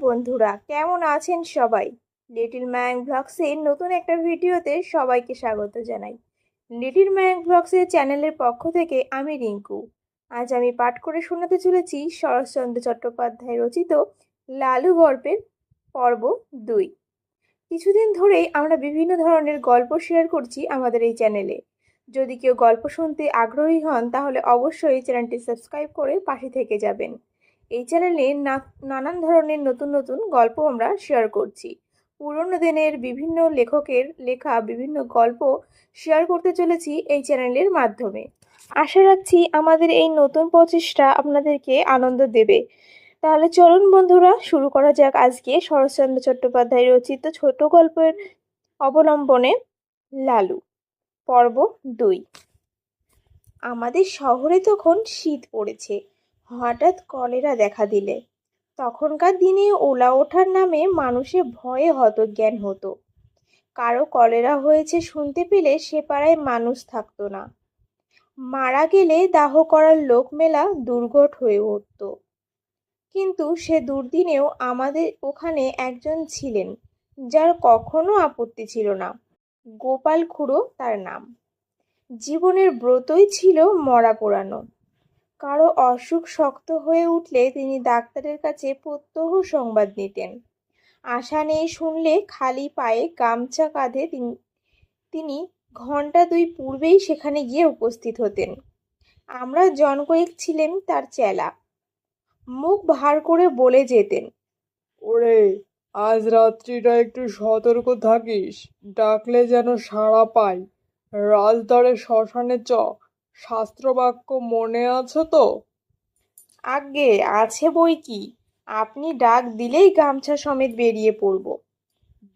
বন্ধুরা, কেমন আছেন সবাই? লিটিল ম্যাং ব্লগসের নতুন একটা ভিডিওতে সবাইকে স্বাগত জানাই। লিটিল ম্যাং ব্লগসের চ্যানেলের পক্ষ থেকে আমি রিঙ্কু। আজ আমি পাঠ করে শোনাতে চলেছি শরৎচন্দ্র চট্টোপাধ্যায় রচিত লালু গল্পের পর্ব দুই। কিছুদিন ধরেই আমরা বিভিন্ন ধরনের গল্প শেয়ার করছি আমাদের এই চ্যানেলে। যদি কেউ গল্প শুনতে আগ্রহী হন, তাহলে অবশ্যই চ্যানেলটি সাবস্ক্রাইব করে পাশে থেকে যাবেন। চ্যানেলে না- নানান ধরনের নতুন নতুন গল্প আমরা শেয়ার করছি। পুরনো দিনের বিভিন্ন লেখকের লেখা, বিভিন্ন গল্প শেয়ার করতে চলেছি এই চ্যানেলের মাধ্যমে। আশা রাখছি আমাদের এই নতুন প্রচেষ্টা আপনাদেরকে আনন্দ দেবে। তাহলে চলুন বন্ধুরা, শুরু করা যাক আজকে শরৎচন্দ্র চট্টোপাধ্যায় রচিত ছোট গল্পের অবলম্বনে লালু, পর্ব দুই। আমাদের শহরে তখন শীত পড়েছে। হঠাৎ কলেরা দেখা দিলে। তখনকার দিনে ওলা ওঠার নামে মানুষের ভয়ে হতজ্ঞান হতো। কারও কলেরা হয়েছে শুনতে পেলে সে পাড়ায় মানুষ থাকতো না। মারা গেলে দাহ করার লোক মেলা দুর্ঘট হয়ে উঠত। কিন্তু সে দুর্দিনেও আমাদের ওখানে একজন ছিলেন, যার কখনো আপত্তি ছিল না। গোপাল খুড়ো তার নাম। জীবনের ব্রতই ছিল মরা পোড়ানো। কারও অসুখ শক্ত হয়ে উঠলে তিনি ডাক্তারের কাছে প্রত্যহ সংবাদ নিতেন আশা নেই শুনলে খালি পায়ে গামছা কাঁধে তিনি ঘণ্টা দুই পূর্বেই সেখানে গিয়ে উপস্থিত হতেন। আমরা জন কয়েক ছিলেন তার চেলা। মুখ ভার করে বলে যেতেন, ওরে, আজ রাত্রিটা একটু সতর্ক থাকিস। ডাকলে যেন সাড়া পাই। রাজদরে শ্মশানে চ। শাস্ত্রবাক্য মনে আছে তো? আজ্ঞে আছে বই কি? আপনি ডাক দিলেই গামছা সমেত বেরিয়ে পড়ব।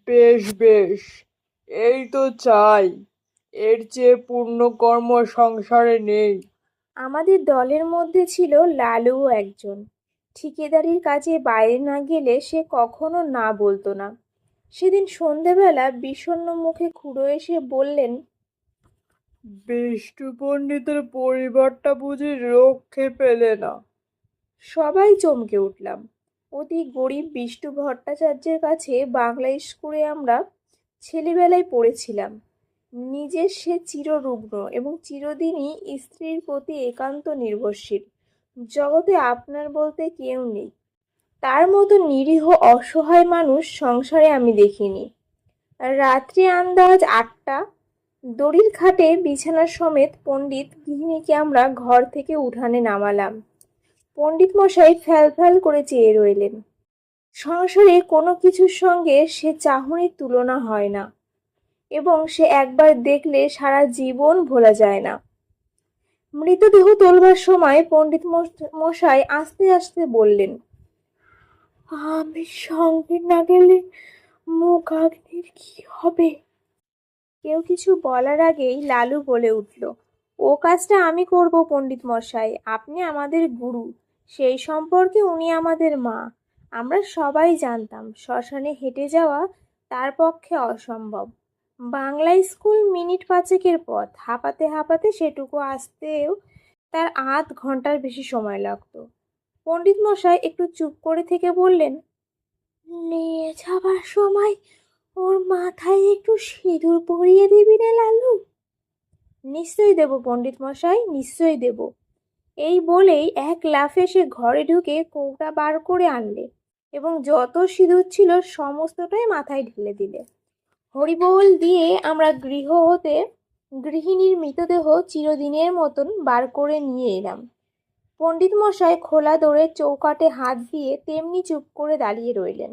বেশ বেশ এই তো চাই। এর চেয়ে পূর্ণকর্ম সংসারে নেই। আমাদের দলের মধ্যে ছিল লালুও একজন। ঠিকেদারির কাজে বাইরে না গেলে সে কখনো না বলতো না। সেদিন সন্ধেবেলা বিষণ্ণ মুখে খুঁড়ো এসে বললেন বিষ্ণু পণ্ডিতের পরিবারটা বুঝি রক্ষে পেলে না। সবাই চমকে উঠলাম। অতি গরিব বিষ্ণু ভট্টাচার্যের কাছে বাংলা স্কুলে আমরা ছেলেবেলায় পড়েছিলাম। নিজের সে চিররুগ্ন এবং চিরদিনই স্ত্রীর প্রতি একান্ত নির্ভরশীল। জগতে আপনার বলতে কেউ নেই। তার মতো নিরীহ অসহায় মানুষ সংসারে আমি দেখিনি। রাত্রি আন্দাজ আটটা দড়ির খাটে বিছানা সমেত পণ্ডিত গৃহিণীকে আমরা ঘর থেকে উঠানে নামালাম। পণ্ডিত মশাই ফ্যাল ফ্যাল করে চেয়ে রইলেন। সংসারে কোনো কিছুর সঙ্গে সে চাহনির তুলনা হয় না এবং সে একবার দেখলে সারা জীবন ভোলা যায় না। মৃতদেহ তোলবার সময় পণ্ডিত মশাই আস্তে আস্তে বললেন, আমি সঙ্গে না গেলে মুখ আগ্নের কি হবে? কেউ কিছু বলার আগেই লালু বলে উঠল, ও কাজটা আমি করব পণ্ডিত মশাই, আপনি আমাদের গুরু, সেই সম্পর্কে উনি আমাদের মা। আমরা সবাই জানতাম, শ্মশানে হেঁটে যাওয়া তার পক্ষে অসম্ভব। বাংলা স্কুল মিনিট পাঁচেকের পথ, হাঁপাতে হাঁপাতে সেটুকু আসতেও তার আধ ঘণ্টার বেশি সময় লাগতো। পণ্ডিত মশাই একটু চুপ করে থেকে বললেন, নিয়ে যাবার সময় ওর মাথায় একটু সিঁদুর পরিয়ে দিবি রে লালু? নিশ্চয়ই দেব, পণ্ডিত মশাই, নিশ্চয়ই দেব। এই বলেই এক লাফে সে ঘরে ঢুকে কৌটা বার করে আনলে এবং যত সিঁদুর ছিল সমস্তটাই মাথায় ঢেলে দিলে। হরিবোল দিয়ে আমরা গৃহ হতে গৃহিণীর মৃতদেহ চিরদিনের মতন বার করে নিয়ে এলাম। পণ্ডিত মশাই খোলা দৌড়ে চৌকাটে হাত দিয়ে তেমনি চুপ করে দাঁড়িয়ে রইলেন।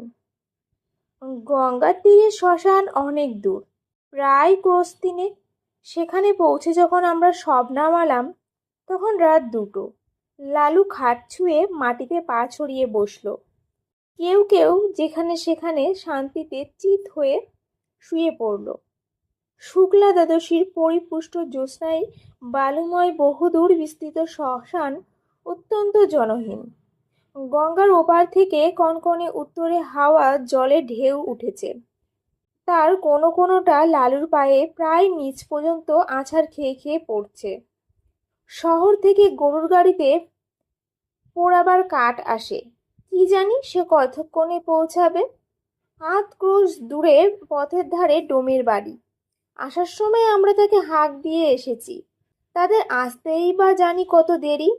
গঙ্গার তীরে শ্মশান অনেক দূর। প্রায় ক্রোশ তিনে সেখানে পৌঁছে যখন আমরা সব নামালাম, তখন রাত দুটো। লালু খাট ছুঁয়ে মাটিতে পা ছড়িয়ে বসল। কেউ কেউ যেখানে সেখানে শান্তিতে চিত হয়ে শুয়ে পড়ল। শুক্লা দ্বাদশীর পরিপুষ্ট জ্যোৎস্নায় বালুময় বহুদূর বিস্তৃত শ্মশান অত্যন্ত জনহীন। গঙ্গার ওপার থেকে কনকনে উত্তরে হাওয়া জলে ঢেউ উঠেছে। তার কোনো কোনোটা লালুর পায়ে প্রায় নিচ পর্যন্ত আছাড় খেয়ে খেয়ে পড়ছে। শহর থেকে গরুর গাড়িতে পোড়াবার কাঠ আসে। কি জানি সে কতক্ষণে পৌঁছাবে। আধ ক্রোশ দূরের পথের ধারে ডোমের বাড়ি। আসার সময় আমরা তাকে হাঁক দিয়ে এসেছি। তাদের আসতেই বা জানি কত দেরি।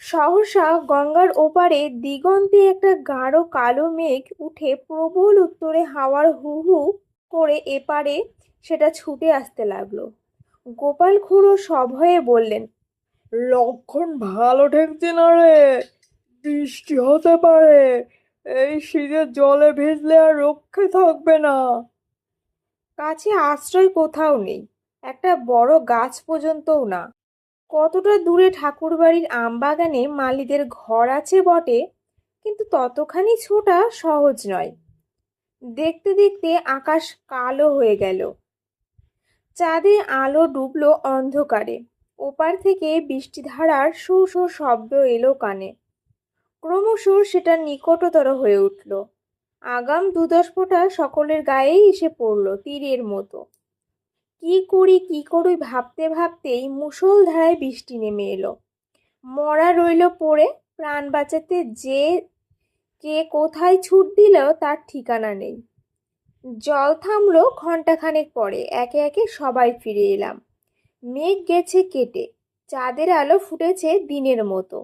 সহসা গঙ্গার ওপারে দিগন্তে একটা গাঢ় কালো মেঘ উঠে প্রবল উত্তরে হাওয়ার হু হু করে এপারে সেটা ছুটে আসতে লাগল। গোপাল খুড়ো সভয়ে বললেন লক্ষণ ভালো ঠেকছে না রে। বৃষ্টি হতে পারে। এই শীতের জলে ভিজলে আর রক্ষে থাকবে না। কাছে আশ্রয় কোথাও নেই। একটা বড় গাছ পর্যন্তও না। কতটা দূরে ঠাকুরবাড়ির আমবাগানে মালিদের ঘর আছে বটে, কিন্তু ততখানি ছোটা সহজ নয়। দেখতে দেখতে আকাশ কালো হয়ে গেল। চাঁদে আলো ডুবলো অন্ধকারে। ওপার থেকে বৃষ্টিধারার শু শু শব্দ এলো কানে। ক্রমশ সেটা নিকটতর হয়ে উঠল। আগাম দুদশ ফোঁটা সকলের গায়েই এসে পড়ল তীরের মতো। কি করি কি করি ভাবতে ভাবতেই মুষলধারায় বৃষ্টি নেমে এলো। মরা রইল পড়ে, প্রাণ বাঁচাতে যে, কে কোথায় ছুট দিল তার ঠিকানা নেই। জল থামলো ঘন্টাখানেক পরে, একে একে সবাই ফিরে এলাম। মেঘ গেছে কেটে, চাঁদের আলো ফুটেছে দিনের মতো।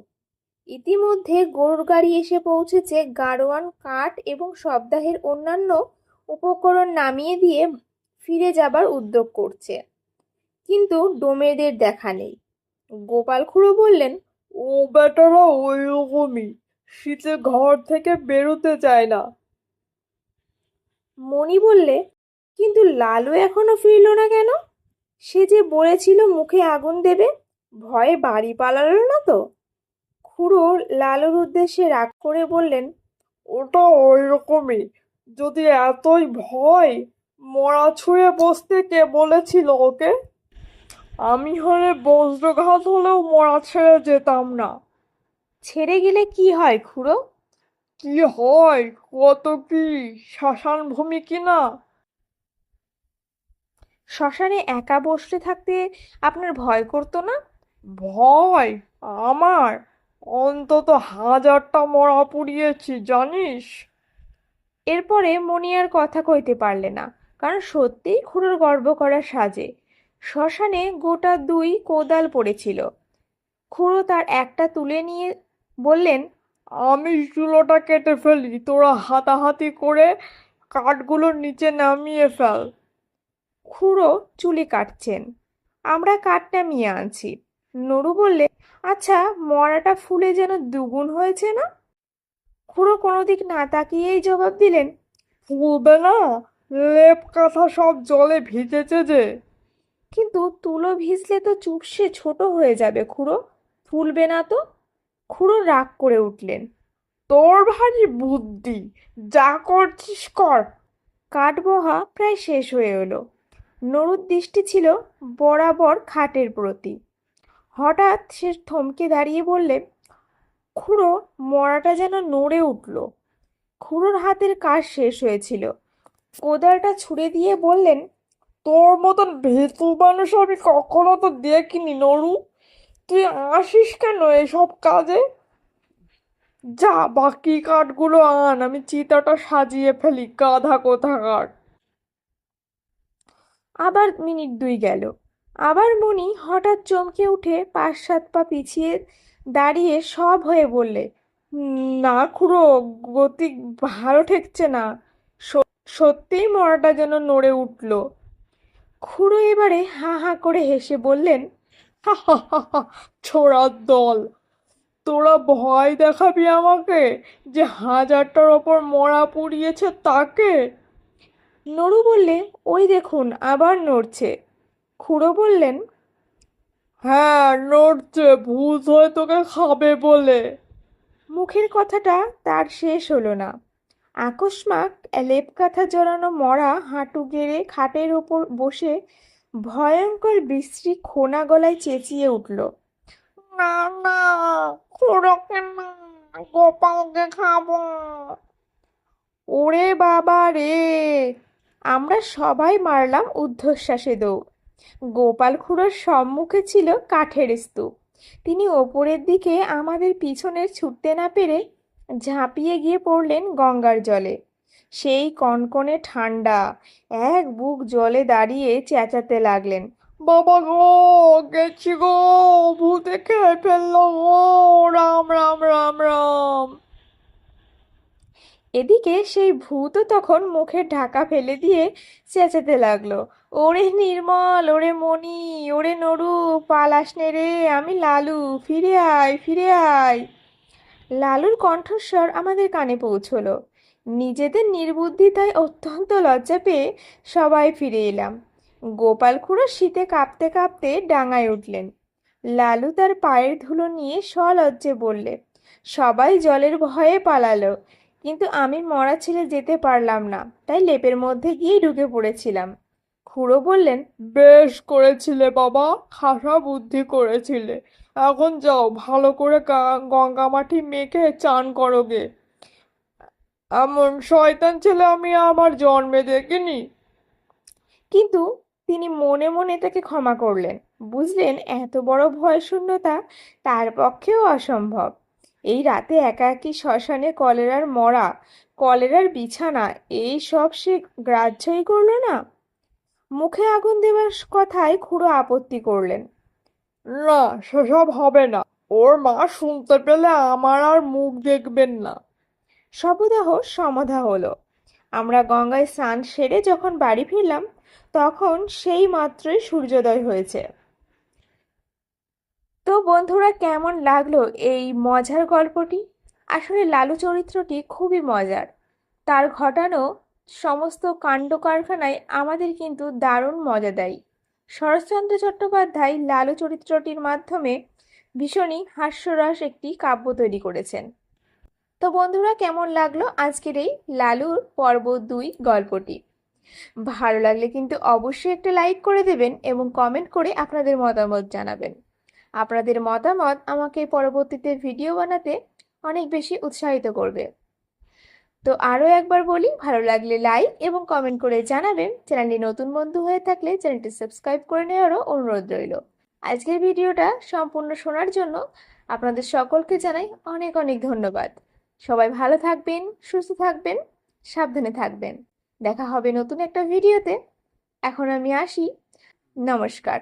ইতিমধ্যে গরুর গাড়ি এসে পৌঁছেছে গাড়োয়ান, কাঠ এবং সপ্তাহের অন্যান্য উপকরণ নামিয়ে দিয়ে ফিরে যাবার উদ্যোগ করছে। কিন্তু ডোমেদের দেখা নেই। গোপাল খুড়ো বললেন ও বেটারা ওই রকমই শীতে ঘর থেকে বেরোতে চায় না। মণি বললে কিন্তু লালু এখনও ফিরল না কেন? সে যে বলেছিল মুখে আগুন দেবে ভয়ে বাড়ি পালালো না তো? খুড়ো লালুর উদ্দেশ্যে রাগ করে বললেন ওটা ওই রকমই যদি এতই ভয় মরা ছুঁয়ে বসতে কে বলেছিল ওকে? আমি হলে বজ্রঘাত হলেও মরা ছেড়ে যেতাম না। ছেড়ে গেলে কি হয় খুড়ো? কি হয়? কত কি? শ্মশান ভূমি কিনা শ্মশানে একা বসে থাকতে আপনার ভয় করতো না? ভয়? আমার? অন্তত হাজারটা মরা পুড়িয়েছি জানিস? এরপরে মণি আর কথা কইতে পারলে না। কারণ সত্যিই খুড়োর গর্ব করার সাজে। শ্মশানে গোটা দুই কোদাল পড়েছিল। খুড়ো তার একটা তুলে নিয়ে বললেন, আমি চুলোটা কেটে ফেলি, তোরা হাতাহাতি করে কাঠগুলো নিচে নামিয়ে ফেল। খুড়ো চুলি কাটছেন। আমরা কাঠ নামিয়ে আনছি। নড়ু বললে আচ্ছা মরাটা ফুলে যেন দুগুণ হয়েছে না? খুড়ো কোনো দিক না তাকিয়েই জবাব দিলেন, ফুলবে না। লেপ কাঁথা সব জলে ভিজেছে যে। কিন্তু তুলো ভিজলে তো চুপসে ছোট হয়ে যাবে খুড়ো ফুলবে না তো? খুড়ো রাগ করে উঠলেন। তোর ভারী বুদ্ধি যা করছিস কর। কাঠবহা প্রায় শেষ হয়ে এলো। নরুর দৃষ্টি ছিল বরাবর খাটের প্রতি। হঠাৎ সে থমকে দাঁড়িয়ে বললে খুড়ো মরাটা যেন নড়ে উঠল। খুড়োর হাতের কাজ শেষ হয়েছিল। কোদালটা ছুঁড়ে দিয়ে বললেন, তোর মতন ভেতু মানুষ আমি কখনো তো দেখিনি, নরু। তুই আসিস কেন এসব কাজে? যা বাকি কাঠগুলো আন, আমি চিতাটা সাজিয়ে ফেলি, গাধা কোথাকার? আবার মিনিট দুই গেল। আবার মনি হঠাৎ চমকে উঠে পাঁচ সাত পা পিছিয়ে দাঁড়িয়ে সব হয়ে বললে, না খুড়ো, গতি ভালো ঠেকছে না। সত্যিই মরাটা যেন নড়ে উঠল। খুড়ো এবারে হা হা করে হেসে বললেন ছোড়ার দল, তোরা ভয় দেখাবি আমাকে যে হাজারটার ওপর মরা পুড়িয়েছে তাকে? নড়ু বললে, ওই দেখুন, আবার নড়ছে। খুড়ো বললেন হ্যাঁ নড়ছে ভূত হয়ে তোকে খাবে বলে। মুখের কথাটা তার শেষ হলো না। আকস্মাৎ লেপ কাঁথা জড়ানো মরা হাঁটু গেড়ে খাটের ওপর বসে ভয়ঙ্কর বিশ্রী খোনা গলায় চেঁচিয়ে উঠল, না না, খুড়োকে না, গোপালকে ওরে বাবা রে, আমরা সবাই মারলাম ঊর্ধ্বশ্বাসে দৌড়। গোপাল খুড়োর সম্মুখে ছিল কাঠের স্তূপ। তিনি ওপরের দিকে আমাদের পিছনের ছুটতে না পেরে ঝাঁপিয়ে গিয়ে পড়লেন গঙ্গার জলে। সেই কনকনে ঠান্ডা এক বুক জলে দাঁড়িয়ে চেঁচাতে লাগলেন। বাবা গো, গেছি গো, ভূতে খেয়ে ফেলল গো, রাম রাম রাম রাম। এদিকে সেই ভূতও তখন মুখের ঢাকা ফেলে দিয়ে চেঁচাতে লাগল। ওরে নির্মল, ওরে মণি, ওরে নরু, পালাস নে রে, আমি লালু, ফিরে আয় ফিরে আয়। লালুর কণ্ঠস্বর আমাদের কানে পৌঁছলো। নিজেদের নির্বুদ্ধিতায় অত্যন্ত লজ্জা পেয়ে সবাই ফিরে এলাম। গোপাল খুড়ো শীতে কাঁপতে কাঁপতে ডাঙায় উঠলেন। লালু তার পায়ের ধুলো নিয়ে সলজ্জে বললে, সবাই জলের ভয়ে পালালো, কিন্তু আমি মরা ছেলে যেতে পারলাম না, তাই লেপের মধ্যে গিয়ে ঢুকে পড়েছিলাম। খুড়ো বললেন, বেশ করেছিলে বাবা, খাসা বুদ্ধি করেছিলে। এখন যাও, ভালো করে গঙ্গা মাটি মেখে চান করো গে। এমন শয়তান ছেলে আমি আমার জন্মে দেখিনি। কিন্তু তিনি মনে মনে তাকে ক্ষমা করলেন। বুঝলেন, এত বড় ভয় শূন্যতা তার পক্ষেও অসম্ভব। এই রাতে একাকী শ্মশানে কলেরার মরা, কলেরার বিছানা, এই সব সে গ্রাহ্যই করল না? মুখে আগুন দেবার কথায় খুড়ো আপত্তি করলেন। না, সেসব হবে না। ওর মা শুনতে পেলে আমার আর মুখ দেখবেন না। শবদাহ সমাধা হলো। আমরা গঙ্গায় স্নান সেরে যখন বাড়ি ফিরলাম, তখন সেই মাত্রই সূর্যোদয় হয়েছে। তো বন্ধুরা, কেমন লাগল এই মজার গল্পটি? আসলে লালু চরিত্রটি খুবই মজার। তার ঘটানো সমস্ত কাণ্ড কারখানায় আমাদের কিন্তু দারুণ মজা দেয়। শরৎচন্দ্র চট্টোপাধ্যায় লালু চরিত্রটির মাধ্যমে ভীষণই হাস্যরস একটি কাব্য তৈরি করেছেন। তো বন্ধুরা, কেমন লাগল আজকের এই লালুর পর্ব দুই গল্পটি? ভালো লাগলে কিন্তু অবশ্যই একটা লাইক করে দেবেন এবং কমেন্ট করে আপনাদের মতামত জানাবেন। আপনাদের মতামত আমাকে পরবর্তীতে ভিডিও বানাতে অনেক বেশি উৎসাহিত করবে। তো আরও একবার বলি, ভালো লাগলে লাইক এবং কমেন্ট করে জানাবেন। চ্যানেলটি নতুন বন্ধু হয়ে থাকলে চ্যানেলটি সাবস্ক্রাইব করে নেওয়ারও অনুরোধ রইল। আজকের ভিডিওটা সম্পূর্ণ শোনার জন্য আপনাদের সকলকে জানাই অনেক অনেক ধন্যবাদ। সবাই ভালো থাকবেন, সুস্থ থাকবেন, সাবধানে থাকবেন। দেখা হবে নতুন একটা ভিডিওতে। এখন আমি আসি। নমস্কার।